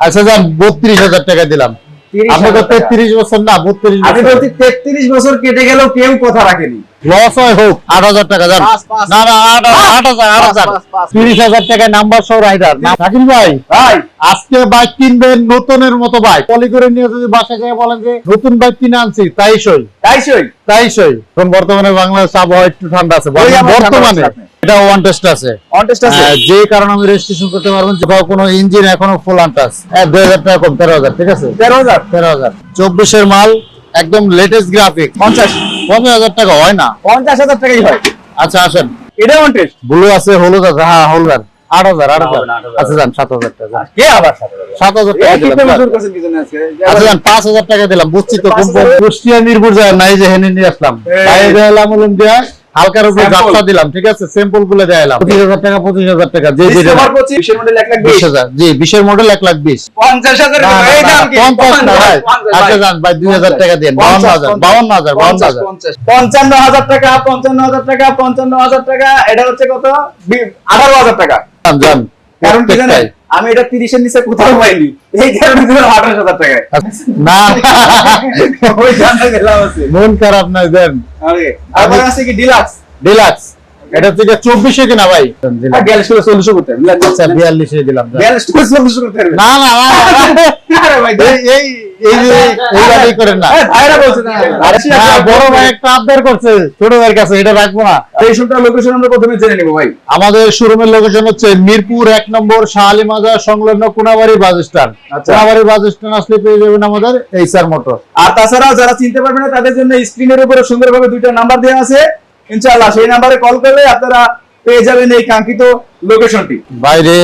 আচ্ছা যান বত্রিশ হাজার টাকা দিলাম। আপনি তেত্রিশ বছর না বত্রিশ আমি বলছি তেত্রিশ বছর কেটে গেলেও কেউ কথা রাখেনি। লস হয় হোক আট হাজার টাকা যান। পাঁচ, পাঁচ। না না আট হাজার আট হাজার আট হাজার। পাঁচ, পাঁচ, পাঁচ। তিরিশ হাজার টাকা নাম্বার সহ রাইডার শাকিল ভাই ভাই। আজকে বাইক কিনবেন নতুনের মতো বাইক পলি করে নিয়ে যদি বাসায় গিয়ে বলেন যে নতুন বাইক কিনে আনছি তাই সই তাই সই তাই সই এখন বর্তমানে বাংলাদেশ আবহাওয়া একটু ঠান্ডা আছে বর্তমানে। আছে। এটা ওয়ান টেস্ট আছে। অনটেস্ট আছে? যে কারণে আমি রেজিস্ট্রেশন করতে পারবেন যে কোনো ইঞ্জিন এখনও ফুল আনটাস দুই হাজার টাকা কম তেরো হাজার ঠিক আছে? তেরো হাজার? তেরো হাজার। চব্বিশের মাল একদম লেটেস্ট গ্রাফিক পঞ্চাশ। পনেরো হাজার টাকা হয় না? পঞ্চাশ হাজার টাকাই হয়। আচ্ছা আসেন। এটা অনটেস্ট ব্লু আছে হলুদ আছে হ্যাঁ হলুদ আট হাজার আট হাজার। আচ্ছা যান সাত হাজার টাকা কে আবার সাত হাজার? টাকা দিলাম আচ্ছা পাঁচ হাজার টাকা দিলাম বুঝছি তো কুষ্টিয়া মিরপুর যায় নাই যে হেনে নিয়ে আসলাম। তাই দিয়া হালকার উপরে যাত্রা দিলাম ঠিক আছে? স্যাম্পলগুলো দেয়ালাম পঁচিশ হাজার টাকা পঁচিশ হাজার টাকা যে যে বিশ হাজার জি বিশের মডেল এক লাখ বিশ। পঞ্চাশ হাজার? পঞ্চাশ না ভাই। আচ্ছা যান ভাই দুই হাজার টাকা দিন বাউন্ন হাজার বাউন্ন হাজার বাউন্ন হাজার। পঞ্চান্ন হাজার টাকা পঞ্চান্ন হাজার টাকা পঞ্চান্ন হাজার টাকা এটা হচ্ছে কত? আঠারো হাজার টাকা। যান। কারণ কি জানেন। আমি এটা তিরিশের নিচে কোথাও পাইনি। এই কারণে দিলাম আঠারো হাজার টাকায়। না। ওই জানা গেলাম আছে মন খারাপ নাই দেন। তারপরে আছে কি ডিলাক্স ডিলাক্স এটা থেকে চব্বিশে কিনা ভাই? বিয়াল্লিশ করতে আচ্ছা বিয়াল্লিশে দিলাম বিয়াল্লিশ করতে না না না, না আরে ভাই এই এই এই যে এই গাড়ি করেন না। এই ভাইরা বলছে না। আরে না, বড় ভাই একটা আবদার করছে ছোট ভাইয়ের কাছে এটা রাখব না। এই লোকেশন আমরা প্রথমে জেনে নিব ভাই। আমাদের শোরুমের লোকেশন হচ্ছে মিরপুর এক নম্বর শাহালি মাজার সংলগ্ন কোনাবাড়ি বাস স্ট্যান্ড। আচ্ছা। কোনাবাড়ি বাস স্ট্যান্ড আসলে পেয়ে যাবেন আমাদের এইচআর মোটর। আর তাছাড়াও যারা চিনতে পারবে না তাদের জন্য স্ক্রিনের উপরে সুন্দরভাবে দুইটা নাম্বার দেওয়া আছে। ইনশাআল্লাহ সেই নাম্বারে কল করলে আপনারা পেয়ে যাবেন এই কাঙ্ক্ষিত লোকেশনটি বাইরে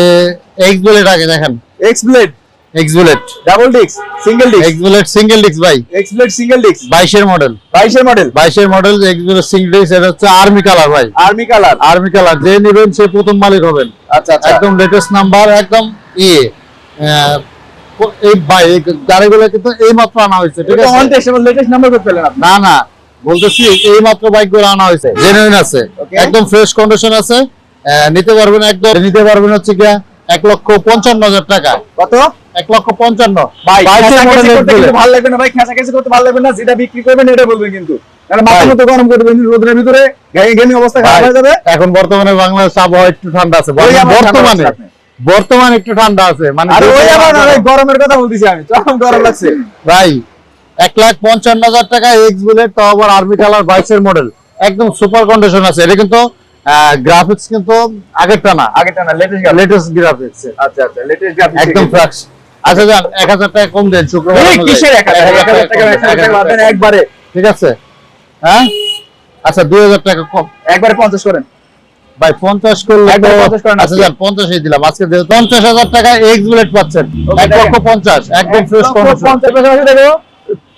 এক্স বুলেট আগে দেখেন। X blade x bullet double ডিক্স সিঙ্গেল ডিক্স এক্স বুলেট সিঙ্গেল ডিক্স ভাই। এক্স ব্লেড সিঙ্গেল ডিক্স বাইশের মডেল বাইশের মডেল বাইশের মডেল এক্স বুলেট সিঙ্গেল ডিক্স এটা হচ্ছে আর্মি কালার ভাই। আর্মি কালার আর্মি কালার যে নেবেন সে প্রথম মালিক হবেন। আচ্ছা আচ্ছা। একদম লেটেস্ট নাম্বার একদম আহ, এই ভাই গাড়িগুলো কিন্তু এই মাত্র আনা হয়েছে ঠিক আছে? অন টেস্ট এবং লেটেস্ট নাম্বার পেলেন না না বলতেছি এই মাত্র বাইকগুলো আনা হয়েছে। জেনুইন আছে। একদম ফ্রেশ কন্ডিশন আছে। নিতে পারবেন একদম নিতে পারবেন হচ্ছে গিয়া এক লক্ষ পঞ্চান্ন হাজার টাকা। কত? এক লক্ষ পঞ্চান্ন। ভালো লাগবে না ভাই। করতে ভালো লাগবে না যেটা বিক্রি করবেন এটা বলবেন কিন্তু। এখন বর্তমানে বাংলাদেশ আবহাওয়া একটু ঠান্ডা আছে। বর্তমানে বর্তমানে একটু ঠান্ডা আছে। মানে গরমের কথা বলতেছি আমি গরম লাগছে। ভাই এক লাখ পঞ্চান্ন হাজার টাকা এক্স বুলেট তাও আবার আর্মি কালার বাইশের মডেল একদম সুপার কন্ডিশন আছে। এটা কিন্তু গ্রাফিক্স কিন্তু আগেরটা না আগেটা না লেটেস্ট লেটেস্ট গ্রাফিক্স আচ্ছা আচ্ছা লেটেস্ট গাড়ি একদম ফ্রেশ আচ্ছা যান এক হাজার টাকা কম দেন শুক্রবার কিসের টাকা? একবারে। ঠিক আছে? হ্যাঁ? আচ্ছা দুই হাজার টাকা কম। একবারে পঞ্চাশ করেন। ভাই পঞ্চাশ করলে একবার 50 করেন। আচ্ছা। যান পঞ্চাশই দিলাম। আজকে দিয়ে- পঞ্চাশ হাজার টাকা এক্স বুলেট পাচ্ছেন। এক লক্ষ দেখেন। পঞ্চাশ। একদম ফ্রেশ কন্ডিশন পঞ্চাশ পাশাপাশি দেখো।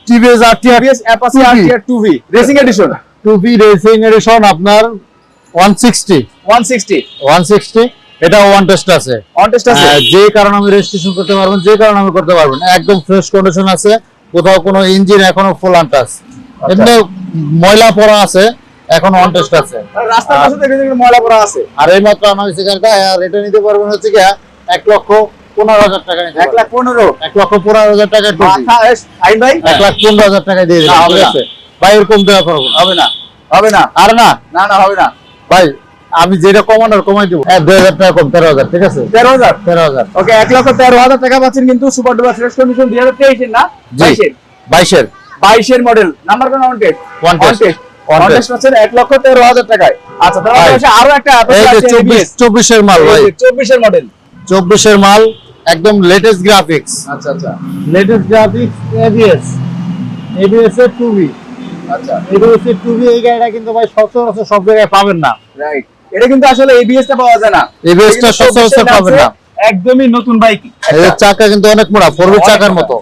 টিভিএস আর T TVS Apache 2V RTR 2V racing edition two B racing edition আপনার ওয়ান সিক্সটি 160 এটা ওয়ান টেস্ট আছে। অন টেস্ট আছে? হ্যাঁ, যে কারণে আমি রেজিস্ট্রেশন করতে পারবেন যে কারণে আমি করতে পারবেন একদম ফ্রেশ কন্ডিশন আছে কোথাও কোনো ইঞ্জিন এখনও ফুল আনটাস আচ্ছা। এমনি ময়লা পড়া আছে এখন অন টেস্ট আছে। আর রাস্তার পাশে দেখে দেখে ময়লা পড়া আছে। আর এই মাত্র আনা হয়েছে গাড়িটা আর এটা নিতে পারবেন হচ্ছে কি এক লক্ষ পনেরো হাজার টাকা এক লাখ পনেরো। এক লক্ষ পনেরো হাজার টাকা মাথা এস আইন ভাই? এক লাখ পনেরো হাজার টাকা দিয়ে না, ঠিক আছে? ভাই এরকম দেওয়া পারব হবে না? হবে না? আর না? না না হবে না। ভাই আমি যেটা কমানোর কমাই দেবো। দুই হাজার টাকা কম তেরো হাজার ঠিক আছে? তেরো হাজার? তেরো হাজার। ওকে এক লক্ষ তেরো হাজার টাকা পাচ্ছেন কিন্তু সুপার ডুপার ফ্রেশ কন্ডিশন দুই হাজার তেইশের না? বাইশের। বাইশের। বাইশের মডেল নাম্বার কোন পাচ্ছেন এক লক্ষ তেরো হাজার টাকায়। আচ্ছা তাহলে আরও একটা চব্বিশ চব্বিশের মাল চব্বিশের মডেল চব্বিশের মাল একদম লেটেস্ট গ্রাফিক্স আচ্ছা আচ্ছা। লেটেস্ট গ্রাফিক্স এবিএস এবিএস এর টুবি আচ্ছা। এবিএস এর টুবি এই গাড়িটা কিন্তু ভাই সচরাচর সব জায়গায় পাবেন না। রাইট এটা কিন্তু আসলে এবিএস টা পাওয়া যায় না। ABS টা সচরাচর পাবেন না। একদমই নতুন বাইক এই যে চাকা কিন্তু অনেক মোটা ফোর চাকার মতো।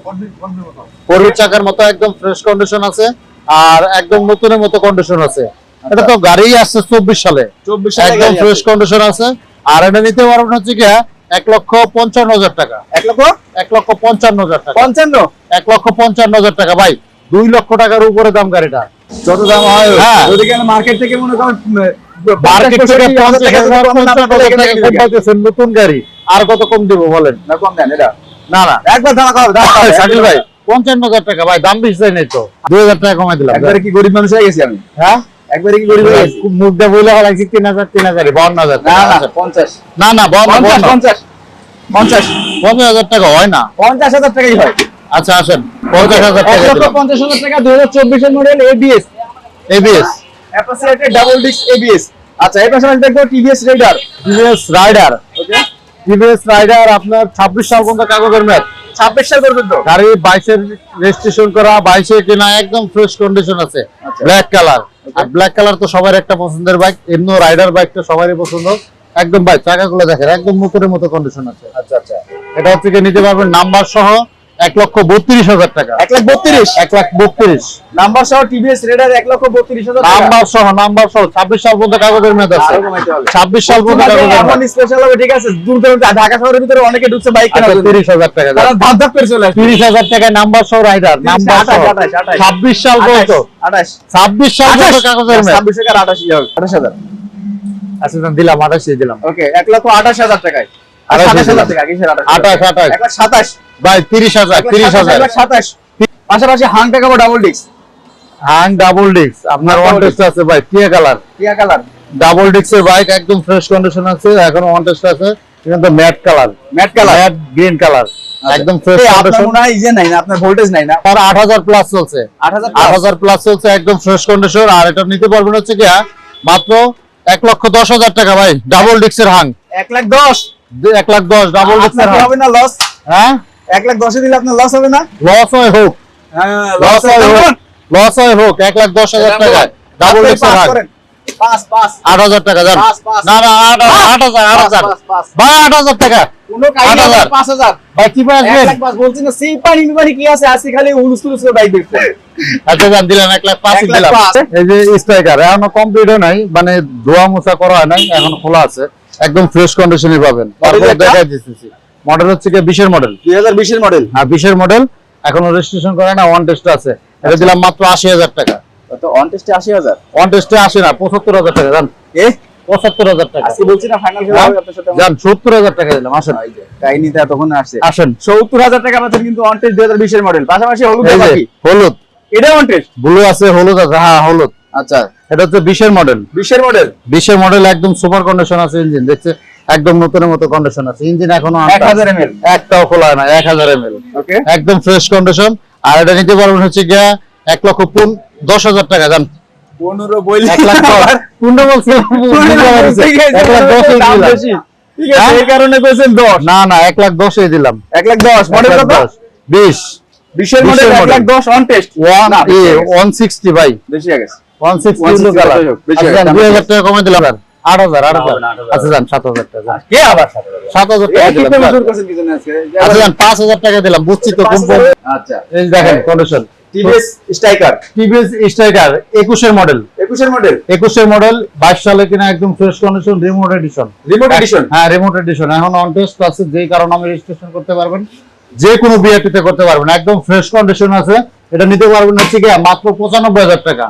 ফোর চাকার মতো একদম ফ্রেশ কন্ডিশন আছে। আর একদম নতুনের মতো কন্ডিশন আছে। এটা তো গাড়ি আসছে চব্বিশ সালে। চব্বিশ একদম ফ্রেশ কন্ডিশন আছে। আর এটা নিতে পারবেন হচ্ছে কি এক লক্ষ পঞ্চান্ন হাজার টাকা। এক লক্ষ? এক লক্ষ পঞ্চান্ন হাজার টাকা। পঞ্চান্ন? এক লক্ষ পঞ্চান্ন হাজার টাকা। ভাই দুই লক্ষ টাকার উপরে দাম গাড়িটা। যত দাম হয় হ্যাঁ। যদি কেন মার্কেট থেকে মনে করেন মার্কেট থেকে পঞ্চাশ নতুন গাড়ি। আর কত কম দিব বলেন? না কম দেন এটা। না না। একবার শাকিল ভাই পঞ্চান্ন হাজার টাকা। ভাই দাম বেশি চাই নাই তো। দুই হাজার টাকা কমাই দিলাম। কি গরিব মানুষ হয়ে গেছি আমি? হ্যাঁ? একবারে কি গরিব হয়ে গেছি? মুখ দিয়ে বইলে হলাইছি তিন হাজার তিন হাজার। বাউন্ন হাজার না না পঞ্চাশ। না না বাউন্ন পঞ্চাশ বাউন্ন। পঞ্চাশ। পঞ্চাশ। পঞ্চাশ হাজার টাকা হয় না? পঞ্চাশ হাজার টাকাই হয়। আচ্ছা আসেন। পঞ্চাশ হাজার এক টাকা লক্ষ পঞ্চাশ হাজার টাকা মডেল এবিএস এবিএস অ্যাপাসিলেটেড ডাবল ডিস্ক এবিএস আচ্ছা এই পাশাপাশি দেখব TVS Raider TVS Raider okay TVS Raider আপনার ছাব্বিশ সাল পর্যন্ত কাগজের ম্যাচ ছাব্বিশ সাল পর্যন্ত? গাড়ি বাইশের রেজিস্ট্রেশন করা বাইশে কিনা একদম ফ্রেশ কন্ডিশন আছে। আচ্ছা। ব্ল্যাক কালার আর ব্ল্যাক কালার তো সবার একটা পছন্দের বাইক এমনি রাইডার বাইকটা সবারই পছন্দ। একদম বাইক চাকাগুলো দেখেন একদম মুকুরের মতো কন্ডিশন আছে। আচ্ছা আচ্ছা। এটা হচ্ছে নিতে পারবেন নাম্বার সহ এক লক্ষ বত্রিশ হাজার টাকা। এক লাখ বত্রিশ? এক লাখ বত্রিশ। নাম্বার সহ টিভিএস রেডার এক লক্ষ বত্রিশ হাজার নাম্বার সহ নাম্বার সহ ছাব্বিশ সাল পর্যন্ত কাগজের মেয়াদ আছে। আরও কমাইতে হবে। ছাব্বিশ সাল পর্যন্ত এমন স্পেশাল হবে ঠিক আছে? দূর দূরান্ত ঢাকা শহরের ভিতরে অনেকে ঢুকছে বাইক কেনার জন্য। তিরিশ হাজার টাকা। তারা ধাপ ধাপ করে চলে আসবে। তিরিশ হাজার টাকায় নাম্বার সহ রাইডার নাম্বার সহ। ছাব্বিশ সাল পর্যন্ত। আঠাশ। ছাব্বিশ সাল পর্যন্ত কাগজের মেয়াদ। ছাব্বিশ টাকার আঠাশ হবে আঠাশ হাজার। আচ্ছা দিলাম আঠাশে দিলাম। ওকে এক লক্ষ আঠাশ হাজার টাকায়। আঠাশ হাজার টাকা সাতাশ। ভাই তিরিশ হাজার তিরিশ হাজার। সাতাশ। পাশাপাশি হাং দেখাবো double disc Hunk double disc আপনার ওয়ান টেস্ট আছে ভাই টিয়া কালার। টিয়া কালার। ডাবল ডিস্কের বাইক একদম ফ্রেশ কন্ডিশন আছে এখনও ওয়ান টেস্ট আছে কিন্তু matt colour matt colour matt green colour একদম ফ্রেশ কন্ডিশন হয় ইয়ে নাই না আপনার ভোল্টেজ নাই না? আট হাজার প্লাস চলছে। আট হাজার আট হাজার প্লাস চলছে একদম ফ্রেশ কন্ডিশন আর এটা নিতে পারবেন হচ্ছে কি মাত্র এক লক্ষ দশ হাজার টাকা ভাই ডাবল ডিস্কের হাং। এক লাখ দশ। এক লাখ দশ ডাবল আপনার ডিস্কের হাং। হবে না লস হ্যাঁ? এক লাখ দশে দিলে আপনার লস হবে না? লস হয় হোক। হ্যাঁ লস হয় হোক। লস হয় হোক। এক লাখ দশ হাজার টাকা ডাবল আট হাজার টাকা যান। না না আট আট হাজার আট হাজার। ভাই আট হাজার টাকা। পাঁচ হাজার। ভাই কি পাই আসবেন বলছি না সেই পানি মিপানি কি আছে? আজকে খালি উলুস তুলুস বাইক দেখছে আচ্ছা যান দিলাম এক লাখ পাঁচ দিলাম। এই যে স্ট্রাইকার এখনও কমপ্লিট হয় নাই মানে ধোয়া মোছা করা হয় নাই এখন খোলা আছে। একদম ফ্রেশ কন্ডিশনে পাবেন। দেখাই দিতেছি। মডেল হচ্ছে কি বিশের মডেল? দুই হাজার বিশের মডেল। আর বিশের মডেল। এখনও রেজিস্ট্রেশন করে না ওয়ান টেস্ট আছে। এটা দিলাম মাত্র আশি হাজার টাকা। তো অন টেস্টে আশি হাজার? ওয়ান টেস্টে আসে না পঁচাত্তর হাজার টাকা জান। এ? পঁচাত্তর হাজার টাকা। আজকে বলছি না ফাইনাল আপনার সাথে আমার। যান সত্তর হাজার টাকা দিলাম আসেন। এতক্ষণ আসছে। আসেন। সত্তর হাজার টাকা পাচ্ছেন কিন্তু অন টেস্ট দুই হাজার বিশের মডেল। পাশাপাশি হলুদ হলুদ। এটা অন টেস্ট ব্লু আছে হলুদ আছে হ্যাঁ হলুদ। আচ্ছা। এটা হচ্ছে বিশের মডেল। বিশের মডেল? বিশের মডেল একদম সুপার কন্ডিশন আছে ইঞ্জিন দেখছে? একদম নতুনের মতো কন্ডিশন আছে। ইঞ্জিন এখনও একটাও খোলা না এক হাজার এম ওকে একদম ফ্রেশ কন্ডিশন আর এটা নিতে পারবেন হচ্ছে গিয়া এক লক্ষ পুন দশ হাজার টাকা জান। লাখ লাখ দাম বেশি। ঠিক আছে হ্যাঁ? এই কারণে কইছেন না না লাখ দিলাম। এক লাখ মডেল কত? মডেল অন টেস্ট ভাই। বেশি গেছে। ওয়ান 160 কালার যাই হোক, বেশি আচ্ছা টাকা কমে দিলাম। আর। আট হাজার আট হাজার। না, আট হাজার। আচ্ছা যান সাত হাজার টাকা। কে আবার সাত হাজার? টাকা দিলাম প্রেমে যান। জোর করছেন কি জন্য আজকে? আচ্ছা যান পাঁচ হাজার টাকা দিলাম বুঝছি তো পাঁচ আচ্ছা। এই দেখেন condition TVS Striker. TVS Striker একুশের মডেল একুশের মডেল একুশের মডেল বাইশ সালে কিনা একদম fresh condition remote edition remote edition হ্যাঁ রিমোট এডিশন এখন অন টেস্ট আছে যেই কারণে আমি রেজিস্ট্রেশন করতে পারবেন। যে কোনো বিআরটিতে করতে পারবেন। একদম ফ্রেশ কন্ডিশন আছে। এটা নিতে পারবেন হচ্ছে কি মাত্র পঁচানব্বই হাজার টাকা।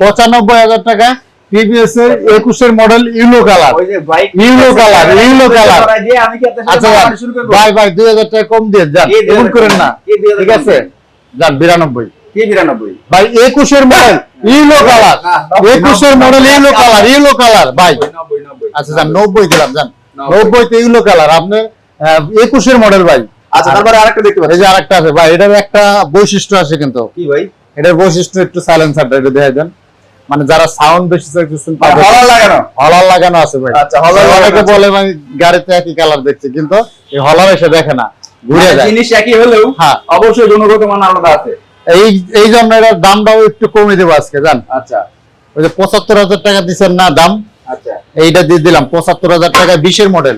পঁচানব্বই হাজার টাকা। টিভিএস এর একুশের মডেল ইউলো কালার ওই যে bike Yellow color, yellow color। দিয়ে আমি কি আপনার সাথে আচ্ছা যান ভাই ভাই দুই হাজার টাকা কম দিয়ে যান এমন করেন না। ঠিক আছে? যান বিরানব্বই। 92 ভাই একুশের মডেল ইউলো কালার একুশের model yellow colour yellow colour ভাই 90 90 আচ্ছা যান নব্বই। দিলাম যান। ইউলো কালার আপনার একুশের মডেল ভাই আচ্ছা তারপরে আরেকটা দেখতে এই যে আরেকটা আছে ভাই এটার একটা বৈশিষ্ট্য আছে কিন্তু। কি ভাই এটার বৈশিষ্ট্য একটু সাইলেন্সারটা একটু দেখে দেন। মানে যারা সাউন্ড বেশি চাইতেছেন তাদের হলা লাগানো। হলার লাগানো আছে ভাই। আচ্ছা, হলার অনেকে বলে ভাই গাড়িতে একই কালার দেখছে কিন্তু এই হলার এসে দেখে না ঘুরে মানে যায়। জিনিস একই হলেও হ্যাঁ। অবশ্যই গুণগত মান আলাদা আছে। এই এই জন্য এটার দামটাও একটু কমে দেবো আজকে জান। আচ্ছা। ওই যে পঁচাত্তর হাজার টাকা দিচ্ছেন না দাম? আচ্ছা। এইটা দিয়ে দিলাম পঁচাত্তর হাজার টাকা বিশের মডেল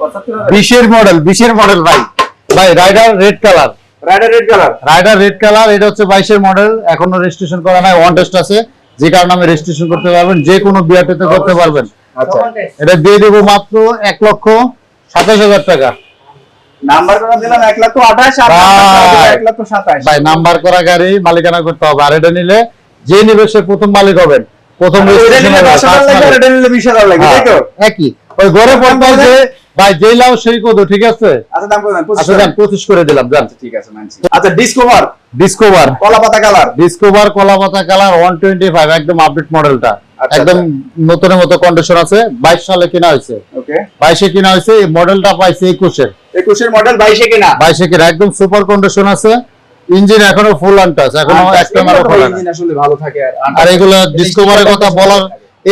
75 বিশের মডেল বিশের মডেল ভাই। ভাই rider red colour rider red colour rider red colour এটা হচ্ছে বাইশের মডেল এখনও রেজিস্ট্রেশন করা নাই ওয়ান টেস্ট আছে। যে কারণে আমি রেজিস্ট্রেশন করতে পারবেন যে কোনো বিআরটিতে করতে পারবেন। আচ্ছা। এটা দিয়ে দেবো মাত্র এক লক্ষ সাতাশ হাজার টাকা। নাম্বার করা দিলাম 1 লক্ষ 28 আর ভাই। 1 লক্ষ 27 ভাই নাম্বার করা গাড়ি মালিকানা করতে হবে। আর এটা নিলে যে নিবে সে প্রথম মালিক হবেন প্রথম এটা নিলে হবে, 10 হাজার first লাগে আর এটা নিলে 20 লাগে তাই তো? একই। ওই ঘরে পড়তে যে ভাই যেই লাও সেই কত ঠিক আছে? আচ্ছা দাম পঁচিশ আচ্ছা পঁচিশ করে দিলাম যান। ঠিক আছে মানছি। আচ্ছা discover discover colour. Discover colour one twenty five একদম আপডেট মডেলটা আচ্ছা, একদম নতুনের মতো কন্ডিশন আছে। বাইশ সালে কিনা হয়েছে। ওকে। বাইশে কিনা হয়েছে এই মডেলটা পাইছে একুশের একুশের মডেল বাইশে কিনা? বাইশে কিনা একদম সুপার কন্ডিশন আছে। ইঞ্জিন এখনও ফুল আনটাস এখনও একটা মারো খোলা ইঞ্জিন আসলে ভালো থাকে আর আর এগুলো ডিসকভারের কথা বলার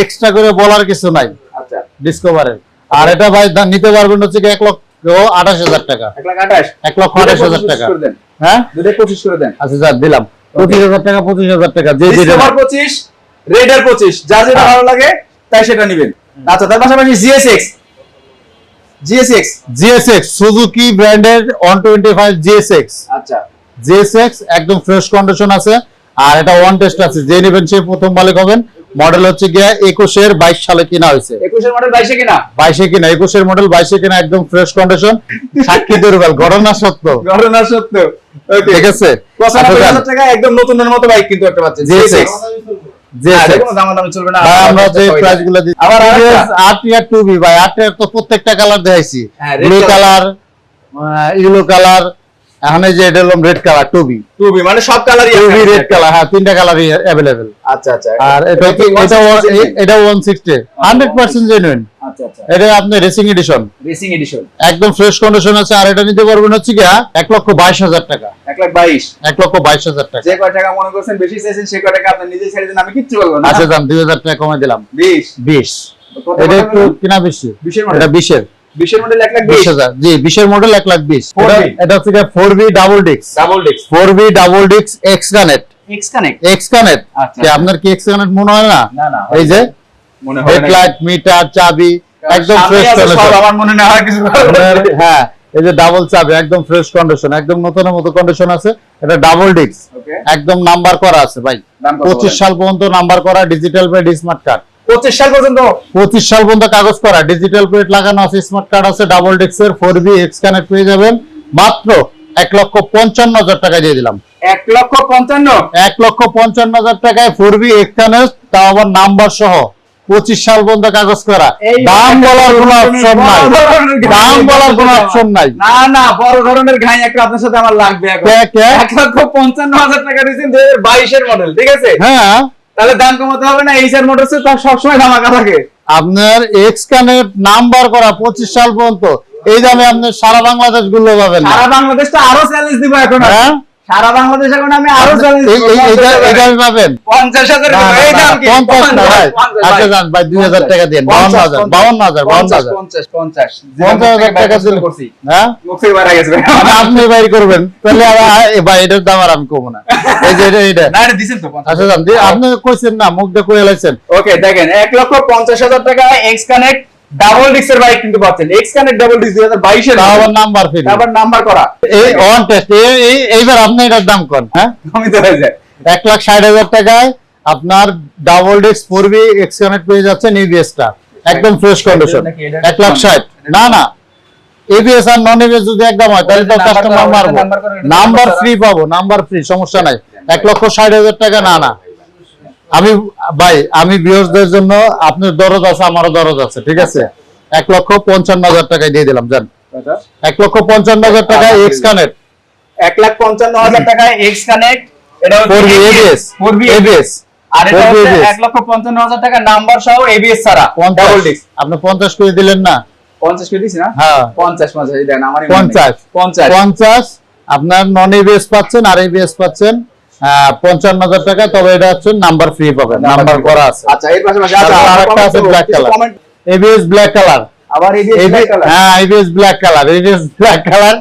এক্সট্রা করে বলার কিছু নাই। আচ্ছা। ডিসকভারের আর এটা ভাই নিতে পারবেন হচ্ছে কি এক লক্ষ আঠাশ হাজার টাকা। এক লাখ আঠাশ? এক লক্ষ আঠাশ হাজার টাকা। হ্যাঁ? পঁচিশ করে দেন। আচ্ছা যা দিলাম। পঁচিশ হাজার টাকা পঁচিশ হাজার টাকা যে পঁচিশ রেডার পঁচিশ যা যেটা হ্যাঁ। ভালো লাগে তাই সেটা নেবেন। আচ্ছা তার পাশাপাশি জিএসএক্স জিএসএক্স জিএসএক্স সুজুকি ব্র্যান্ডের ওয়ান টোয়েন্টি ফাইভ জিএসএক্স আচ্ছা। জিএসএক্স একদম ফ্রেশ কন্ডিশন আছে। আর এটা ওয়ান টেস্ট আছে। যে নেবেন সে প্রথম মালিক হবেন। মডেল হচ্ছে গিয়া একুশের বাইশ সালে কিনা হয়েছে। একুশের মডেল বাইশে কিনা? বাইশে কিনা একুশের মডেল বাইশে কিনা একদম ফ্রেশ কন্ডিশন সাক্ষী দুর্বল ঘটনা সত্য। ঘটনা সত্য। ঠিক আছে? আচ্ছা, টাকা একদম নতুনের মতো বাইক কিন্তু একটা পাচ্ছেন। জিএসএক্স হ্যাঁ, জিএসএক্স কোনো দামাদামি চলবে না। ভাই আমরা যে প্রাইসগুলো দিচ্ছি আবার আরেকটা। আট ইয়ার টু বি ভাই। আট ইয়ার তো প্রত্যেকটা কালার দেখাইছি। হ্যাঁ, ব্লু কালার কালার এখন যে এটা হলো red colour to be to be মানে সব কালারই টু বি রেড কালার হ্যাঁ তিনটা কালারই আচ্ছা আচ্ছা। আর এটা এটা 160 এটা one sixty hundred percent genuine আচ্ছা আচ্ছা। এটা আপনি রেসিং এডিশন রেসিং এডিশন একদম ফ্রেশ কন্ডিশন আছে। আর এটা নিতে পারবেন হচ্ছে এক লক্ষ বাইশ হাজার টাকা। লক্ষ বাইশ হাজার টাকা। যে কয় টাকা মনে করছেন বেশি চাইছেন কয় টাকা আপনি নিজে ছেড়ে দিন আমি কিচ্ছু বলব না। আচ্ছা দাম দুই হাজার টাকা কমে দিলাম। বিশ। বিশ। এটা একটু? কিনা বেশি। এটা বিশের। বিশের মডেল এক লাখ বিশ। বিশ হাজার। জি বিশের মডেল এক লাখ বিশ। এটা- হচ্ছে ফোর বি ডাবল ডিক্স double disc four B double ডিক্স x connect X connect X connect আচ্ছা। আপনার কি এক্স কানেক্ট মনে হয় না? না না এই যে মনে হয় হেডলাইট মিটার চাবি একদম ফ্রেশ কন্ডিশন আমার মনে না হয় কিছু হ্যাঁ এই যে ডাবল চাবি একদম ফ্রেশ কন্ডিশন একদম নতুনের মতো কন্ডিশন আছে। এটা ডাবল ডিক্স একদম নাম্বার করা আছে ভাই। পঁচিশ সাল পর্যন্ত নাম্বার করা ডিজিটাল প্লেট স্মার্ট কার্ড পঁচিশ সাল পর্যন্ত। পঁচিশ সাল পর্যন্ত কাগজ করা। ডিজিটাল প্লেট লাগানো আছে স্মার্ট কার্ড আছে ডাবল ডিক্সের ফোর বি এক্স কানেক্ট পেয়ে যাবেন। মাত্র এক লক্ষ পঞ্চান্ন হাজার টাকা দিয়ে দিলাম। এক লক্ষ পঞ্চান্ন? এক লক্ষ পঞ্চান্ন হাজার টাকায় ফোর বি এক্স কানেক্ট তাও আবার নাম্বার সহ। পঁচিশ সাল পর্যন্ত কাগজ করা। দাম বলার কোনো অপশন নাই। দাম বলার কোনো অপশন নাই। না না বড় ধরনের ঘাই একটা আপনার সাথে আমার লাগবে এক লক্ষ পঞ্চান্ন হাজার টাকা দিয়েছেন দুই হাজার বাইশের মডেল ঠিক আছে? হ্যাঁ। তাহলে দাম কমাতে হবে না এইচআর মোটরস তার সবসময় ধামাকা থাকে। আপনার এক্স কানের নাম্বার করা পঁচিশ সাল পর্যন্ত। এই দামে আপনি সারা বাংলাদেশগুলো পাবেন সারা বাংলাদেশ তো আরও চ্যালেঞ্জ দিব এখন হ্যাঁ? সারা বাংলাদেশ এখন আমি আরও এইটা- পাবেন পঞ্চাশ হাজার? পঞ্চাশ না ভাই আচ্ছা যান ভাই দুই হাজার টাকা দিন বাউন্ন হাজার বাউন্ন হাজার বাউন্ন হাজার পঞ্চাশ পঞ্চাশ হাজার টাকা দিলে করছি হ্যাঁ মুখে বাড়া গেছে মানে আপনি বাইর করবেন তাহলে ভাই এটার দাম আর আমি কমো না এই যে এটা এটা না এটা দিছেন তো আচ্ছা যান আপনি কইছেন না মুখ দিয়ে কয়ে লাইছেন ওকে দেখেন এক লক্ষ পঞ্চাশ হাজার টাকা এক্স কানেক্ট ডাবল ডিস্কের বাইক কিন্তু পাচ্ছেন এক্স কানেক্ট ডাবল ডিস্ক দুই হাজার বাইশের আবার নাম্বার। ফ্রি আবার নাম্বার করা। এই অন টেস্ট এই এইবার আপনি এটার দাম কোন হ্যাঁ? আমি তো হয়ে যায় এক লাখ ষাট হাজার টাকায় আপনার double disc four B X connect পেয়ে যাচ্ছেন এবিএসটা একদম ফ্রেশ কন্ডিশন নাকি এটা এক লাখ ষাট। না না। এবিএস আর নন এবিএস যদি একদম হয় তাহলে তো কাস্টমার মারবো। নাম্বার ফ্রি পাবো নাম্বার ফ্রি সমস্যা নাই। এক লক্ষ ষাট হাজার টাকা না না। আমি ভাই আমি বিয়সদের জন্য আপনার দরদ আছে আমারও দরদ আছে ঠিক আছে? এক লক্ষ পঞ্চান্ন হাজার টাকায় দিয়ে দিলাম জান। এক লক্ষ পঞ্চান্ন হাজার টাকায় এক্স কানেক্ট এক লাখ পঞ্চান্ন হাজার এক্স কানেক্ট এটা ফোর এবিএস ফোর এবিএস আর এটা হচ্ছে এক লক্ষ পঞ্চান্ন হাজার টাকা নাম্বার সহ এবিএস ছাড়া ডাবল ডিস্ক আপনি পঞ্চাশ করে দিলেন না? পঞ্চাশ করে দিছি না? হ্যাঁ। পঞ্চাশ পঞ্চাশ দেন আমার পঞ্চাশ। পঞ্চাশ। পঞ্চাশ আপনার নন এবিএস পাচ্ছেন আর এবিএস পাচ্ছেন পঞ্চান্ন হাজার টাকা তবে এটা হচ্ছে নাম্বার ফ্রি পাবেন নাম্বার করা আছে। আচ্ছা এর পাশাপাশি আরেকটা আছে black colour ABS black colour আবার এবিএস ব্ল্যাক কালার হ্যাঁ ABS black colour ABS black colour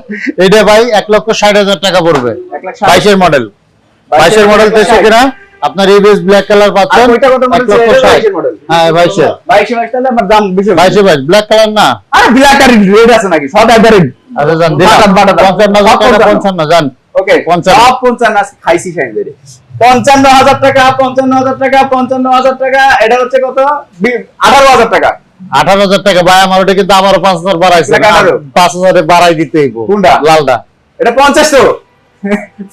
এটা ভাই এক লক্ষ ষাট হাজার টাকা পড়বে। এক লাখ ষাট। বাইশের মডেল বাইশের মডেল দেশে কিনা? আপনার এবিএস ব্ল্যাক কালার পাচ্ছেন হ্যাঁ বাইশে আমার দাম বাইশে বাইশ। ব্ল্যাক কালার না? আরে ব্ল্যাক আর রেড আছে নাকি? সব একবার আচ্ছা যান দিলাম। বাটার, বাটার। পঞ্চান্ন হাজার টাকা পঞ্চান্ন। পঞ্চান্ন যান। ওকে পঞ্চান্ন। সব পঞ্চান্ন আজকে খাইছি খাই বেড়ে পঞ্চান্ন হাজার টাকা পঞ্চান্ন হাজার টাকা পঞ্চান্ন হাজার টাকা এটা হচ্ছে কত? আঠারো হাজার টাকা। আঠারো হাজার টাকা ভাই আমার ওটা কিন্তু আবার পাঁচ হাজার বাড়াইছে পাঁচ হাজারে বাড়াই দিতে হইব। কোনটা? লালটা এটা পঞ্চাশ তো।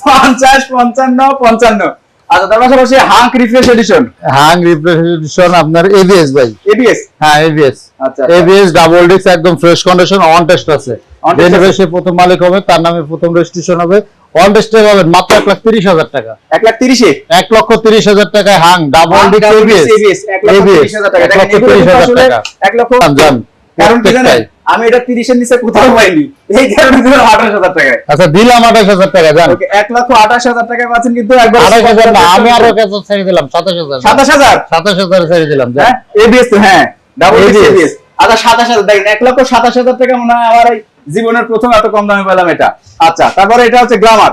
পঞ্চাশ পঞ্চান্ন পঞ্চান্ন। আচ্ছা তার পাশাপাশি Hunk refresh edition Hunk representation আপনার এবিএস ভাই। এবিএস হ্যাঁ এবিএস আচ্ছা এবিএস ডাবল ডিস্ক একদম ফ্রেশ কন্ডিশন অন টেস্ট আছে। যে প্রথম মালিক হবে তার নামে প্রথম রেজিস্ট্রেশন হবে। অন টেস্টে পাবেন মাত্র এক লাখ তিরিশ হাজার টাকা। এক লাখ তিরিশে? এক লক্ষ তিরিশ হাজার টাকায় Hang double disc ABS ABS, এক লক্ষ তিরিশ হাজার টাকা। এক লক্ষ এগুলো তিরিশ কিন্তু হাজার আসলে টাকা। এক লক্ষ যান কারণ কি জানেন? আমি এটা তিরিশের নিচে কোথাও পাইনি। এই কারণে দিলাম আঠাশ হাজার টাকায়। আচ্ছা দিলাম আঠাশ হাজার টাকা জান। এক লক্ষ আঠাশ হাজার টাকায় পাচ্ছেন কিন্তু একবার আঠাশ হাজার না আমি আরও ছেড়ে দিলাম সাতাশ হাজার সাতাশ হাজার? সাতাশ হাজার ছেড়ে দিলাম হ্যাঁ এবিএস হ্যাঁ। ডাবল এবিএস আচ্ছা সাতাশ হাজার দেখেন এক লক্ষ সাতাশ হাজার টাকা মনে হয় আমার জীবনের প্রথম এত কম দামে পেলাম এটা। আচ্ছা তারপরে এটা হচ্ছে গ্লামার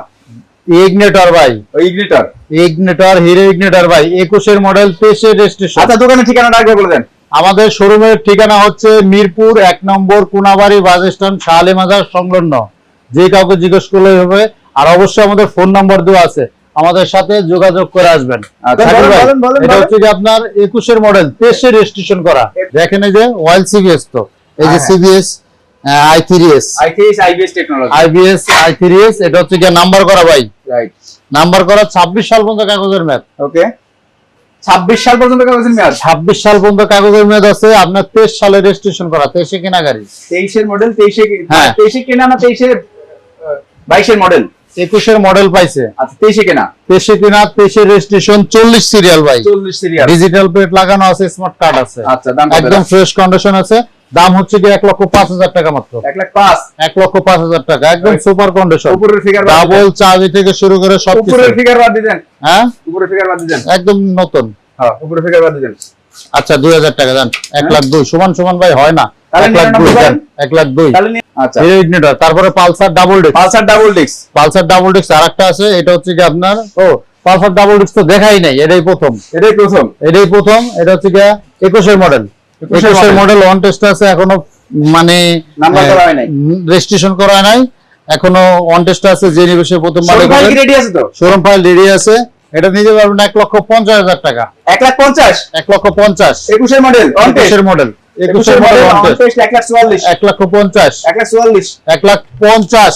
ইগনেটর ভাই। ইগনিটর ইগনেটর হিরো ইগনেটর ভাই একুশের মডেল তেইশের রেজিস্ট্রেশন আচ্ছা দোকানের ঠিকানাটা আগে বলে দেন। আমাদের শোরুমের ঠিকানা হচ্ছে মিরপুর এক নম্বর কোনাবাড়ি বাস স্ট্যান্ড শাহালি মাজার সংলগ্ন। যে কাউকে জিজ্ঞেস করলে হবে। আর অবশ্যই আমাদের ফোন নাম্বার দেওয়া আছে। আমাদের সাথে যোগাযোগ করে আসবেন। আচ্ছা, এটা হচ্ছে যে আপনার একুশের মডেল তেইশের রেজিস্ট্রেশন করা। দেখেন এই যে ওয়াইল সিবিএস তো। এই যে হ্যাঁ। CBS I three S ITS IBS technology IBS I এটা হচ্ছে গিয়ে নাম্বার করা ভাই। রাইট নাম্বার করা ছাব্বিশ সাল পর্যন্ত কাগজের ম্যাপ ওকে ছাব্বিশ সাল পর্যন্ত কাগজের মেয়াদ? ছাব্বিশ সাল পর্যন্ত কাগজের মেয়াদ আছে আপনার তেইশ সালে রেজিস্ট্রেশন করা তেইশে কেনা গাড়ি তেইশের মডেল তেইশে হ্যাঁ। কেনা না মডেল মডেল পাইছে। আচ্ছা কেনা। কিনা রেজিস্ট্রেশন চল্লিশ সিরিয়াল ভাই। চল্লিশ সিরিয়াল ডিজিটাল প্লেট লাগানো আছে স্মার্ট কার্ড আছে। আচ্ছা দাম একদম ফ্রেশ কন্ডিশন আছে। দাম হচ্ছে কি এক লক্ষ পাঁচ হাজার টাকা মাত্র। এক লাখ পাঁচ। এক লক্ষ পাঁচ হাজার টাকা একদম সুপার কন্ডিশন উপরের ফিগার ডাবল চাবি থেকে শুরু করে সব উপরের ফিগার বাদ দিতেন। হ্যাঁ? উপরের ফিগার বাদ দিতেন। একদম নতুন। হ্যাঁ উপরের ফিগার বাদ দিতেন। আচ্ছা দুই হাজার টাকা দেন এক হ্যাঁ। লাখ দুই। সমান সমান ভাই হয় না। তাহলে এক লাখ দুই দেন এক লাখ দুই। আচ্ছা। তারপরে Pulsar double disc Pulsar double disc Pulsar double disc আর একটা আছে এটা হচ্ছে কি আপনার? ও। পালসার ডাবল ডিস্ক তো দেখাই নাই এটাই প্রথম। এটাই প্রথম। এটাই প্রথম এটা হচ্ছে কি একুশের মডেল 21 এর একুশের। মডেল ওয়ান টেস্ট আছে এখনও মানে Number করা হয় নাই। রেজিস্ট্রেশন করা হয় নাই। এখনও ওয়ান টেস্ট আছে যে নিবেশে প্রথম মালিক ফাইল রেডি আছে তো? শোরুম ফাইল রেডি আছে। এটা নিতে পারবেন এক লক্ষ পঞ্চাশ হাজার টাকা। এক লাখ পঞ্চাশ? এক লক্ষ পঞ্চাশ। একুশের মডেল একুশের মডেল একুশের মডেল এক লক্ষ পঞ্চাশ। এক লাখ চুয়াল্লিশ। এক লাখ পঞ্চাশ।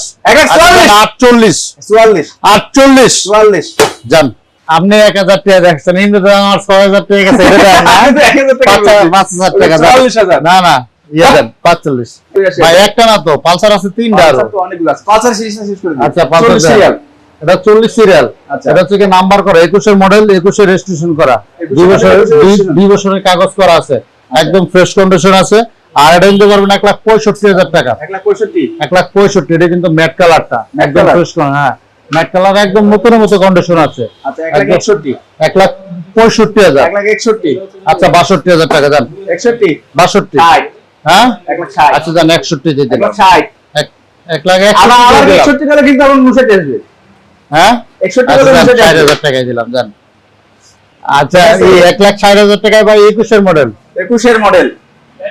আটচল্লিশ। চুয়াল্লিশ। আটচল্লিশ। চুয়াল্লিশ। যান। আপনি এক হাজার টাকা দেখছেন কিন্তু আমার ছয় হাজার টাকা গেছে পাঁচ হাজার- টাকা। না না পাঁচচল্লিশ। ভাই একটা না তো পালসার আছে তিনটা আরও। আচ্ছা পালসার। এটা চল্লিশ সিরিয়াল আচ্ছা। এটা হচ্ছে নাম্বার করা একুশের মডেল রেজিস্ট্রেশন করা। দুই বছরের দুই- বছরের কাগজ করা আছে। একদম ফ্রেশ কন্ডিশন আছে। আর এটা নিতে পারবেন এক লাখ পঁয়ষট্টি হাজার টাকা। এক লাখ পঁয়ষট্টি। এক লাখ পঁয়ষট্টি এটা কিন্তু ম্যাট কালারটা একদম ফ্রেশ হ্যাঁ। ম্যাট কালার একদম নতুন মতো কন্ডিশন আছে। আচ্ছা এক লাখ একদম- একষট্টি। এক লাখ পঁয়ষট্টি হাজার। লাখ আচ্ছা বাষট্টি হাজার টাকা হ্যাঁ? লাখ আচ্ছা দিয়ে দিলাম। লাখ কিন্তু আমার মুছে আসবে হ্যাঁ? মুছে হাজার টাকায় দিলাম দেন আচ্ছা এই এক লাখ ষাট হাজার টাকায় ভাই একুশের মডেল মডেল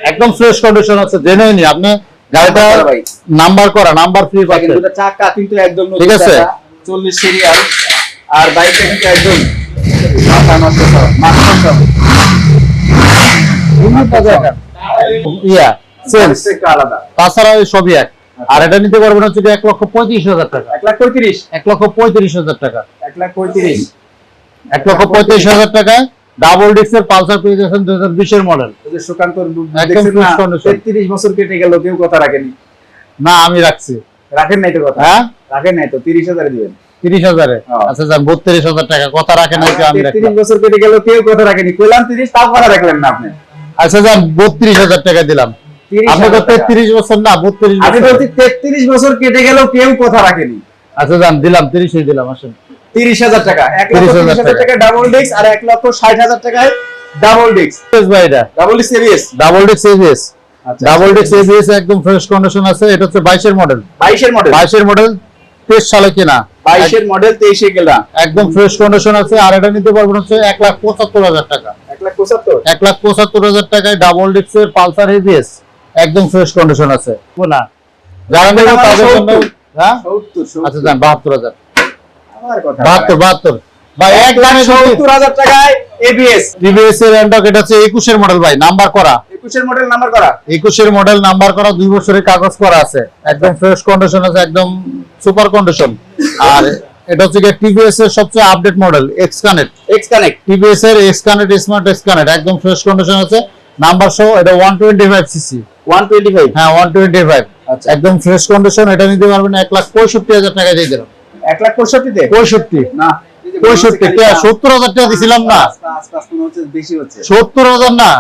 একদম ফ্রেশ কন্ডিশন আছে আপনি গাড়িটা নাম্বার করা নাম্বার করা নাম্বার ফ্রি পাচ্ছেন। কিন্তু চাকা কিন্তু একদম ঠিক আছে। চল্লিশ সিরিয়াল আর বাইকটা কিন্তু একদম মাথা সব, মাথা নষ্ট সব। ইয়া সেলস আলাদা। তাছাড়া সবই এক। আর এটা নিতে পারবেন হচ্ছে এক লক্ষ পঁয়ত্রিশ হাজার টাকা। এক লাখ পঁয়ত্রিশ। এক লক্ষ পঁয়ত্রিশ হাজার টাকা। এক লাখ পঁয়ত্রিশ। এক লক্ষ পঁয়ত্রিশ হাজার টাকায় ডাবল ডিস্কের পালসার পেয়ে যাচ্ছেন দুই হাজার বিশের মডেল। তেত্রিশ বছর কেটে গেল কেউ কথা রাখেনি। না আমি রাখছি। রাখেন নাই তো কথা? হ্যাঁ? রাখেন নাই তো তিরিশ হাজার দিবেন। তিরিশ হাজারে। আচ্ছা যান বত্রিশ হাজার টাকা। কথা রাখেন আমি রাখলাম তেত্রিশ বছর কেটে গেল কেউ কথা রাখেনি। কইলাম তিরিশ তাও কথা রাখলেন না আপনি। আচ্ছা যান বত্রিশ হাজার টাকা দিলাম। 30,000 আপনি তো তেত্রিশ বছর না বত্রিশ আমি বলছি তেত্রিশ বছর কেটে গেল কেউ কথা রাখেনি। আচ্ছা যান দিলাম তিরিশই দিলাম আসেন। তিরিশ হাজার টাকা এক লক্ষ তিরিশ হাজার টাকা। ডাবল ডিস্ক আর এক লক্ষ ষাট হাজার টাকায় double disc double disc serious double disc ABS double disc ABS একদম ফ্রেশ কন্ডিশন আছে। এটা হচ্ছে বাইশের মডেল বাইশের মডেল বাইশের মডেল তেইশ সালে কিনা। বাইশের মডেল তেইশে গেলাম একদম ফ্রেশ কন্ডিশন আছে। আর এটা নিতে পারবেন হচ্ছে এক লাখ পঁচাত্তর হাজার টাকা। এক লাখ পঁচাত্তর? এক লাখ পঁচাত্তর হাজার টাকায় ডাবল ডিস্কের পালসার এবিএস একদম ফ্রেশ কন্ডিশন আছে। না যারা নেবে তাদের জন্য হ্যাঁ? সত্তর আচ্ছা যান বাহাত্তর হাজার। আমার কথা বাহাত্তর বাহাত্তর। ভাই এক দামে সত্তর হাজার টাকায় এবিএস টিভিএস এর অ্যান্ডক এটা হচ্ছে একুশের মডেল ভাই নাম্বার করা। একুশের মডেল নাম্বার করা? একুশের মডেল নাম্বার করা দুই বছরের কাগজ করা আছে। একদম ফ্রেশ কন্ডিশন আছে একদম সুপার কন্ডিশন আর এটা হচ্ছে টিভিএস এর সবচেয়ে update model X connect X connect TVS এর X connect smart X connect একদম ফ্রেশ কন্ডিশন আছে। নাম্বার সহ এটা one twenty five CC one twenty five হ্যাঁ ওয়ান টোয়েন্টি ফাইভ আচ্ছা। একদম ফ্রেশ কন্ডিশন এটা নিতে পারবেন এক লাখ পঁয়ষট্টি হাজার টাকা দিয়ে দিলাম। লাখ পঁয়ষট্টিতে? পঁয়ষট্টি। না। পঁয়ষট্টি। সত্তর হাজার টাকা দিছিলাম না। আস্তে মনে হচ্ছে বেশি হচ্ছে। সত্তর হাজার না।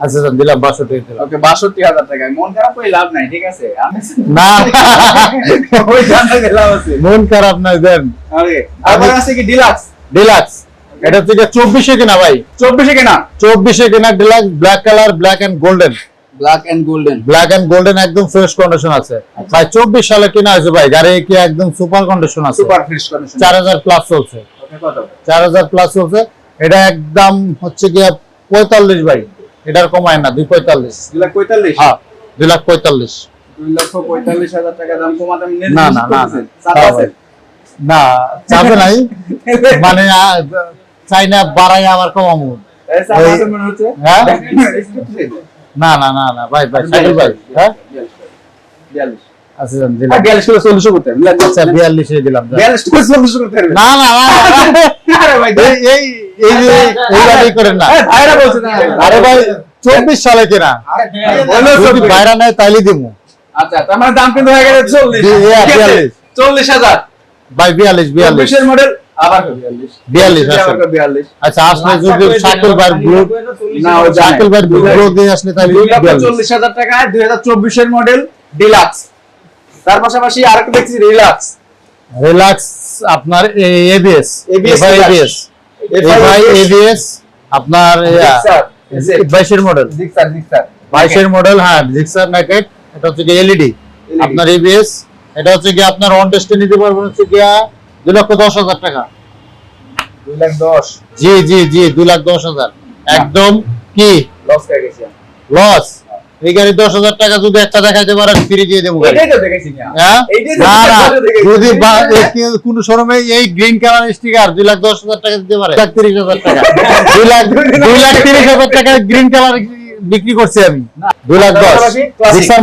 আচ্ছা স্যার দিলাম বাষট্টি ওকে বাষট্টি হাজার টাকা। মন খারাপ করে লাভ নাই ঠিক আছে? না। ওই জানতে লাভ আছে। মন খারাপ নয় দেন। ওকে আছে কি ডিলাক্স? ডিলাক্স। এটা গিয়ে চব্বিশে কিনা ভাই? চব্বিশে কেনা? চব্বিশে কিনা Deluxe black colour black and golden black and golden black and golden একদম ফ্রেশ কন্ডিশন আছে। ভাই চব্বিশ সালে কিনা আছে ভাই? গাড়ি কি একদম সুপার কন্ডিশন আছে? সুপার ফ্রেশ কন্ডিশন চার হাজার প্লাস চলছে। চার হাজার প্লাস চলছে। এটা একদম হচ্ছে গিয়ে পঁয়তাল্লিশ ভাই। এটার কমায় না দুই পঁয়তাল্লিশ। দুই লাখ পঁয়তাল্লিশ? হ্যাঁ দুই লাখ পঁয়তাল্লিশ। দুই লক্ষ পঁয়তাল্লিশ হাজার টাকা দাম কমাতে না, না, না, না। না চাপে নাই। মানে চাই না বাড়াই আবার কমামু ওই- হচ্ছে? না না না না ভাই ভাই সাইকেল ভাই হ্যাঁ? বিয়াল্লিশ। দিলাম। না না এই এই এই যে এই করেন না। এই ভাইরা বলছে না আরে ভাই চব্বিশ সালে কিনা? যদি বাইরা নেয় তাইলে দিমু। আচ্ছা তার মানে দাম কিন্তু হয়ে গেছে চল্লিশ। হাজার। ভাই বিয়াল্লিশ মডেল আচ্ছা আসলে যদি না দিয়ে আসলে তাহলে চল্লিশ হাজার টাকায় দুই হাজার চব্বিশের মডেল ডিলাক্স তার পাশাপাশি আরেকটা দেখছি রিলাক্স রিল্যাক্স আপনার এবিএস এবিএস এফআই এবিএস আপনার বাইশের মডেল জিক্সার জিক্সার বাইশের মডেল হ্যাঁ জিক্সার এটা হচ্ছে কি এলইডি আপনার এবিএস এটা হচ্ছে কি আপনার অন টেস্টে নিতে পারবেন হচ্ছে গিয়া দুই লক্ষ দশ হাজার টাকা। দুই লাখ দশ। জি জি জি দুই লাখ দশ হাজার। একদম কি? লস খেয়ে গেছি। লস এই গাড়ি দশ হাজার টাকা যদি একটা দেখাইতে পারেন ফ্রি দিয়ে দেবো হ্যাঁ। যদি শোরুমে এই গ্রিন কালার স্টিকার দুই লাখ দশ হাজার টাকা দিতে পারে। লাখ তিরিশ হাজার টাকা। দুই লাখ দুই লাখ তিরিশ হাজার টাকা গ্রিন কালার বিক্রি করছি আমি। দুই লাখ দশ।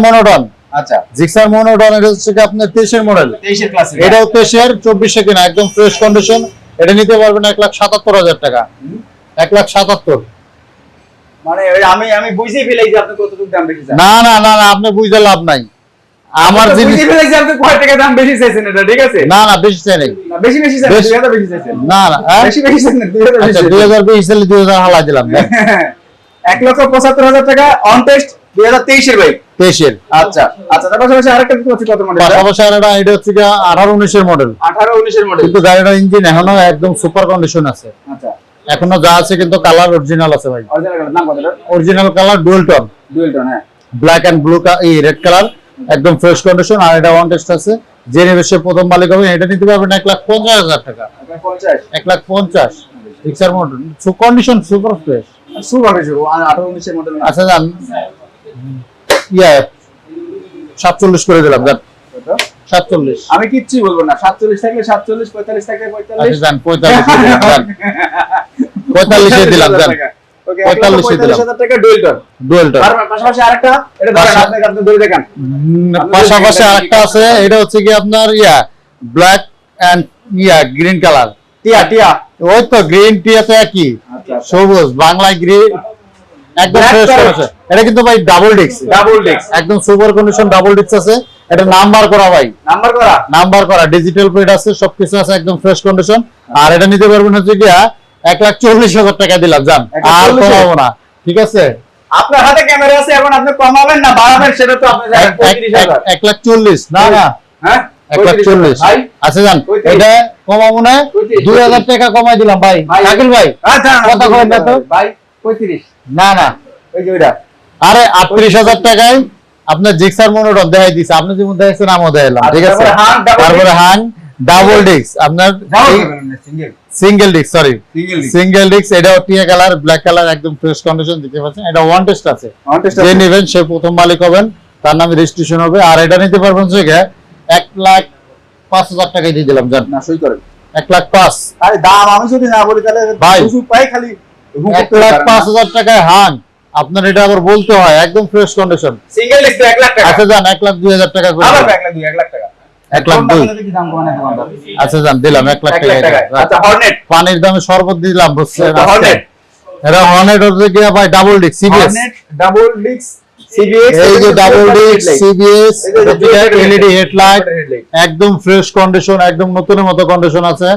মনোটন আচ্ছা। জিক্সার মনোটন এটা হচ্ছে আপনার তেইশের মডেল ক্লাসে এটাও তেইশের চব্বিশে কিনা একদম ফ্রেশ কন্ডিশন এটা নিতে পারবেন এক লাখ সাতাত্তর হাজার টাকা। এক লাখ সাতাত্তর। মানে আমি আমি যে আপনি কতটুকু দাম বেশি না না না না আপনি বুঝতে লাভ নাই। আমার জিনিস ফেলাইছি আপনি কয় টাকা দাম বেশি চাইছেন এটা ঠিক আছে? না না বেশি চাই নাই। বেশি বেশি চাইছেন বেশ- বেশি চাইছেন। না না হ্যাঁ? বেশি বেশি দুই হাজার আচ্ছা দুই চাইছেন। হাজার বিশ সালে দুই হাজার হালা দিলাম। এক লক্ষ পঁচাত্তর হাজার টাকা অন টেস্ট দুই হাজার তেইশের বাইক আচ্ছা আচ্ছা তার পাশাপাশি আরেকটা দেখতে পাচ্ছি কত মডেল পাশাপাশি আর একটা এটা হচ্ছে আঠারো উনিশের মডেল আঠারো উনিশের মডেল কিন্তু গাড়িটার ইঞ্জিন এখনও একদম সুপার কন্ডিশন আছে। আচ্ছা। এখনও যা আছে কিন্তু কালার অরিজিনাল আছে ভাই। Original colour dual tone dual tone হ্যাঁ। ব্ল্যাক এন্ড ব্লু এই রেড কালার একদম ফ্রেশ কন্ডিশন আর এটা ওয়ান টেস্ট আছে। যে নেবে সে প্রথম মালিক হবে এটা নিতে পারবেন এক লাখ পঞ্চাশ হাজার টাকা। এক লাখ পঞ্চাশ? রিক্সার model condition super fresh super বেশি আঠারো উনিশের মডেল আচ্ছা যান ইয়া সাতচল্লিশ করে দিলাম যান সাতচল্লিশ। আমি কিচ্ছুই বলব না সাতচল্লিশ থাকলে সাতচল্লিশ পঁয়তাল্লিশ থাকলে পঁয়তাল্লিশ। আচ্ছা পঁয়তাল্লিশ। যান পঁয়তাল্লিশে দিলাম যান ওকে দিলাম। হাজার টাকা ডুয়েল টোন ডুয়েল টন আর পাশাপাশি আরেকটা এটা ধরেন পাশা- আপনি ধরে দেখান। পাশাপাশি আরেকটা আছে এটা হচ্ছে কি আপনার yeah black and yeah green colour টিয়া টিয়া। ওই তো গ্রিন একই। আচ্ছা সবুজ বাংলায় গ্রিন একদম ফ্রেশ। করেছে এটা কিন্তু ভাই ডাবল ডিস্ক ডাবল ডেক্স একদম সুপার কন্ডিশন ডাবল ডিস্ক আছে। এটা নাম্বার করা ভাই। নাম্বার করা। নাম্বার করা ডিজিটাল প্লেট আছে সবকিছু আছে একদম ফ্রেশ কন্ডিশন আর এটা নিতে পারবেন হচ্ছে গিয়া এক লাখ চল্লিশ হাজার টাকা দিলাম লাখ আর কমাবো না ঠিক আছে? আপনার হাতে ক্যামেরা আছে এখন আপনি কমাবেন না বাড়াবেন সেটা তো আপনি এক- লাখ চল্লিশ না না। এক লাখ চল্লিশ। ভাই আচ্ছা যান এটা কমাবো না দুই হাজার টাকা কমাই দিলাম ভাই। ভাই। শাকিল ভাই আচ্ছা কথা কবেন না তো? ভাই পঁয়ত্রিশ। না না। ওই যে ওইটা। আরে আটত্রিশ হাজার টাকায় আপনার জিক্সার মনোটন দেখাই দিচ্ছে আপনি যেমন দেখাইছেন আমিও দেখাইলাম ঠিক আছে? তারপরে হাং, ডাবল ডিস্ক আপনার single disc sorry single disc এটা টিয়া কালার ব্ল্যাক কালার একদম ফ্রেশ কন্ডিশন পাচ্ছেন? এটা ওয়ান টেস্ট আছে। যে নেবেন সে প্রথম মালিক হবেন তার নামে রেজিস্ট্রেশন হবে। আর এটা নিতে পারবেন এক লাখ পাঁচ হাজার টাকায় দিয়ে দিলাম জান। না সই করেন। এক লাখ পাঁচ। আরে দাম আমি যদি না বলি তাহলে ভাই। পাই খালি এক লাখ পাঁচ হাজার টাকায় হাং আপনার এটা আবার বলতে হয় একদম ফ্রেশ কন্ডিশন সিঙ্গেল লিখতে এক লাখ টাকা। আচ্ছা যান এক লাখ দুই হাজার টাকা করে। এক লাখ দুই এক লাখ টাকা। এক লাখ দুই। আচ্ছা যান দিলাম এক লাখ টাকা। আচ্ছা পানির দামে শরবত দিলাম বুঝছেন? এটা হর্নেট হচ্ছে গিয়া ভাই? ডাবল ডিস্ক সিবিএস ডাবল ডিক্স এই যে ডাবল ডিস্ক সিবিএস এই যে dual এলইডি হেডলাইট একদম ফ্রেশ কন্ডিশন একদম নতুনের মতো কন্ডিশন আছে।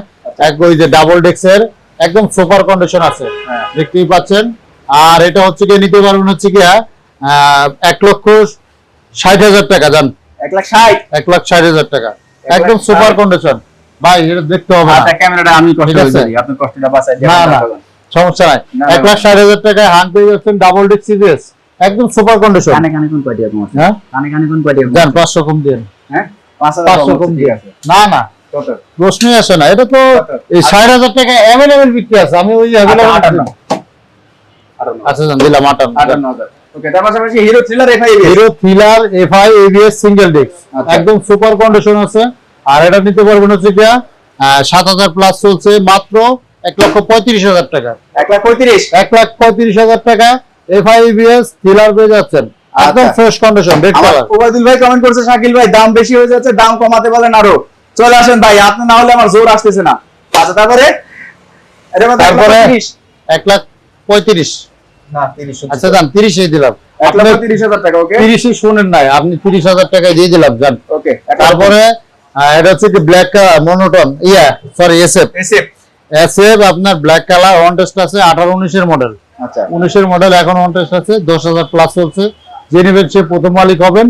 এক ওই যে ডাবল ডেক্সের একদম সুপার কন্ডিশন আছে। হ্যাঁ। দেখতেই পাচ্ছেন? আর এটা হচ্ছে গিয়ে নিতে পারবেন হচ্ছে গিয়া এক লক্ষ ষাট হাজার টাকা জান। এক লাখ ষাট। এক লাখ ষাট হাজার টাকা। একদম সুপার কন্ডিশন। ভাই এটা দেখতে হবে না। আচ্ছা ক্যামেরাটা আমি কষ্ট ঠিক করে আছে। দিই। আপনি কষ্টটা বাঁচাই না আপনার না সমস্যা নাই। এক লাখ ষাট হাজার টাকায় পেয়ে যাচ্ছেন ডাবল ডিস্ক সিবিএস একদম সুপার কন্ডিশন। কানে কানে কোন কয়টি আছে? হ্যাঁ? কানে কানে কোন আছে? দেন কম দিন। হ্যাঁ? কম আছে না না। প্রশ্নই আসে না। এটা তো এই ষাট হাজার টাকা অ্যাভেলেবেল বিক্রি আছে। আমি ওই অ্যাভেলেবেল আটান্ন। আচ্ছা দিলাম আটান্ন। আটান্ন হাজার। ওকে তার পাশাপাশি Hero Thriller FI Hero Thriller FI ABS single disc আচ্ছা। একদম সুপার কন্ডিশন আছে। আর এটা নিতে পারবেন হচ্ছে গিয়া সাত হাজার প্লাস চলছে মাত্র এক লক্ষ পঁয়ত্রিশ হাজার টাকা। এক লাখ পঁয়ত্রিশ। এক লাখ পঁয়ত্রিশ হাজার টাকা এফআই এবিএস থ্রিলার পেয়ে যাচ্ছেন। একদম আচ্ছা। Fresh condition red colour Obaidul ভাই কমেন্ট করছে শাকিল ভাই দাম বেশি হয়ে যাচ্ছে দাম কমাতে বলেন আরও। চলে আসেন ভাই আপনি না হলে আমার জোর আসতেছে না। আচ্ছা তারপরে? এটা এক লাখ তারপরে পঁয়ত্রিশ। এক লাখ পঁয়ত্রিশ। আচ্ছা যান তিরিশে দিলাম। আপনি তিরিশ হাজার টাকা দিয়ে দিলাম যান। তারপরে এটা হচ্ছে black monotone yeah sorry SF SF আপনার ব্ল্যাক কালার ওয়ান টেস্ট আছে আঠারো উনিশের মডেল আচ্ছা। উনিশের মডেল এখন ওয়ান টেস্ট আছে দশ হাজার প্লাস চলছে। যে নেবেন সে প্রথম মালিক হবেন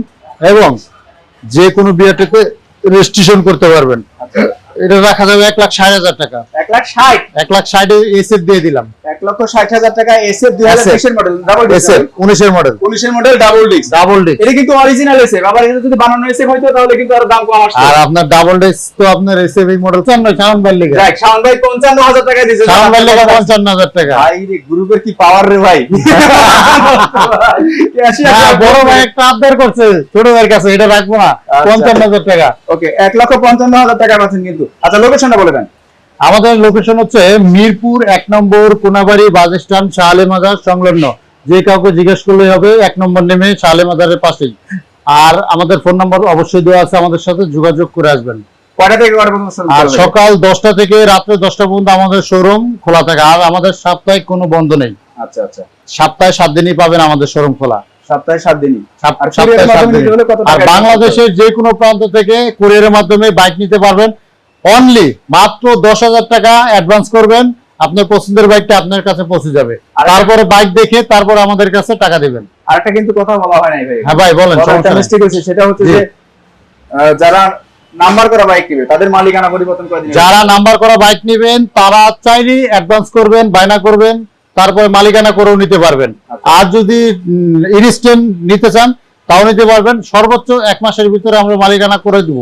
এবং যে কোনো বিয়াটিতে রেজিস্ট্রেশন করতে পারবেন। আচ্ছা। এটা রাখা যাবে এক লাখ ষাট হাজার টাকা। এক লাখ ষাট? এক লাখ ষাটে এসএফ দিয়ে দিলাম। এক লক্ষ ষাট হাজার টাকা এসএফ দুই হাজার বিশের মডেল ডাবল এসএফ উনিশের মডেল পুলিশের model double disc double disc এটা কিন্তু অরিজিনাল এসএফ আবার এটা যদি বানানো এসএফ হইতো তাহলে কিন্তু আরও দাম কম আসতো আর আপনার ডাবল ডিস্ক তো আপনার এসএফ এই মডেল চান না শাওন ভাই লেগে। দেখ শাওন ভাই পঞ্চান্ন হাজার টাকা দিয়েছে। শাওন ভাই লেগে পঞ্চান্ন হাজার টাকা। ভাই রে গ্রুপের কি পাওয়ার রে ভাই? হ্যাঁ, বড় ভাই একটা আবদার করছে ছোট ভাইয়ের কাছে এটা রাখব না। আচ্ছা। পঞ্চান্ন হাজার টাকা। ওকে এক লক্ষ পঞ্চান্ন হাজার টাকা পাচ্ছেন কিন্তু। আচ্ছা লোকেশনটা বলে দেন। আমাদের লোকেশন হচ্ছে মিরপুর এক নম্বর কোনাবাড়ি বাস স্ট্যান্ড শাহালে মাজার সংলগ্ন। যে কাউকে জিজ্ঞেস করলেই হবে এক নম্বর নেমে শাহালে মাজারের পাশেই। আর আমাদের ফোন নাম্বার অবশ্যই দেওয়া আছে আমাদের সাথে যোগাযোগ করে আসবেন। কয়টা থেকে আর সকাল দশটা থেকে রাত্রে দশটা পর্যন্ত আমাদের শোরুম খোলা থাকে। আর আমাদের সাপ্তাহিক কোনো বন্ধ নেই। আচ্ছা আচ্ছা। সপ্তাহে সাত দিনই পাবেন আমাদের শোরুম খোলা। সপ্তাহে সাত দিনই? আর বাংলাদেশের যে কোনো প্রান্ত থেকে কুরিয়ারের মাধ্যমে বাইক নিতে পারবেন। অনলি মাত্র দশ হাজার টাকা অ্যাডভান্স করবেন। আপনার পছন্দের বাইকটা আপনার কাছে পৌঁছে যাবে। তারপরে বাইক দেখে তারপর আমাদের কাছে টাকা দিবেন। আরেকটা কিন্তু কথা বলা হয় নাই ভাই। হ্যাঁ ভাই বলেন সেটা হচ্ছে যে যারা নাম্বার করা বাইক নিবে তাদের মালিকানা পরিবর্তন করে যারা নাম্বার করা বাইক নেবেন তারা চাইলেই অ্যাডভান্স করবেন বায়না করবেন তারপরে মালিকানা করেও নিতে পারবেন। আচ্ছা। আর যদি ইনস্ট্যান্ট নিতে চান তাও নিতে পারবেন। সর্বোচ্চ এক মাসের ভিতরে আমরা মালিকানা করে দিব।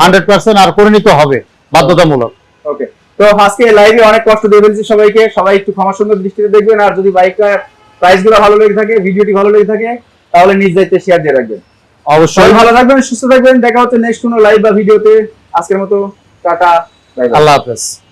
হান্ড্রেড পার্সেন্ট আর করে নিতে হবে। বাধ্যতামূলক। ওকে তো আজকে লাইভে অনেক কষ্ট দিয়ে ফেলছি সবাইকে। সবাই একটু ক্ষমা সুন্দর দৃষ্টিতে দেখবেন আর যদি বাইকটার প্রাইসগুলো ভালো লেগে থাকে ভিডিওটি ভালো লেগে থাকে তাহলে নিজ দায়িত্বে শেয়ার দিয়ে রাখবেন। অবশ্যই। ভালো থাকবেন সুস্থ থাকবেন। দেখা হচ্ছে নেক্সট কোনো লাইভ বা ভিডিওতে আজকের মতো টাটা আল্লাহ হাফেজ।